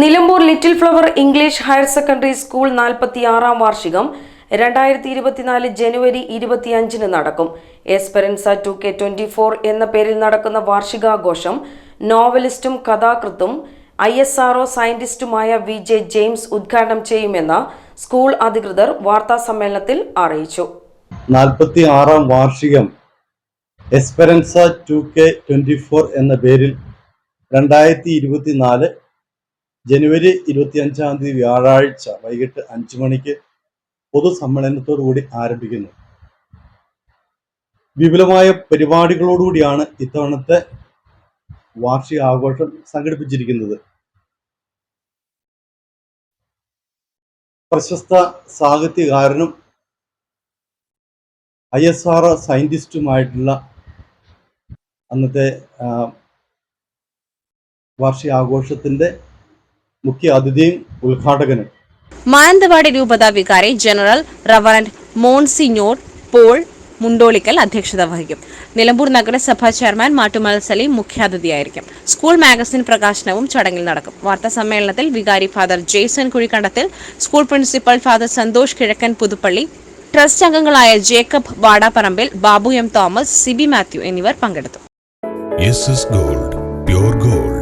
Nilambur little flower English higher secondary school നാൽപ്പത്തിയാറാം വാർഷികം രണ്ടായിരത്തി ഇരുപത്തിനാല് ജനുവരി ഇരുപത്തിയഞ്ചിന് നടക്കും. Esperanza two K twenty four എന്ന പേരിൽ നടക്കുന്ന വാർഷികാഘോഷം നോവലിസ്റ്റും കഥാകൃത്തും ഐ എസ് ആർഒ സയന്റിസ്റ്റുമായ വി ജെ ജെയിംസ് ഉദ്ഘാടനം ചെയ്യുമെന്ന് സ്കൂൾ അധികൃതർ വാർത്താ സമ്മേളനത്തിൽ അറിയിച്ചു. നാൽപ്പത്തി വാർഷികം Esperanza two K twenty four എന്ന പേരിൽ രണ്ടായിരത്തി ഇരുപത്തിനാല് ജനുവരി ഇരുപത്തി അഞ്ചാം തീയതി വ്യാഴാഴ്ച വൈകിട്ട് അഞ്ചു മണിക്ക് പൊതുസമ്മേളനത്തോടുകൂടി ആരംഭിക്കുന്നു. വിപുലമായ പരിപാടികളോടുകൂടിയാണ് ഇത്തവണത്തെ വാർഷിക ആഘോഷം സംഘടിപ്പിച്ചിരിക്കുന്നത്. പ്രശസ്ത സാഹിത്യകാരനും ഐ എസ് ആർ സയന്റിസ്റ്റുമായിട്ടുള്ള അന്നത്തെ വാർഷിക വാർഷികാഘോഷത്തിന്റെ മുഖ്യ അതിഥിയും ഉദ്ഘാടകനും. മാനന്തവാടി രൂപത വികാരി general reverend monsignor Paul Mundolickal അധ്യക്ഷത വഹിക്കും. നിലമ്പൂർ നഗരസഭാ ചെയർമാൻ മാട്ടുമൽ സലീം മുഖ്യാതിഥിയായിരിക്കും. സ്കൂൾ മാഗസിൻ പ്രകാശനവും ചടങ്ങിൽ നടക്കും. വാർത്താ സമ്മേളനത്തിൽ വികാരി father Jaison Kuzhikandathil school principal father Santhosh Kizhakkan Puthuppally trust അംഗങ്ങളായ Jacob Vadaparambil Babu M Thomas Siby Mathew എന്നിവർ പങ്കെടുത്തു. Gold pure gold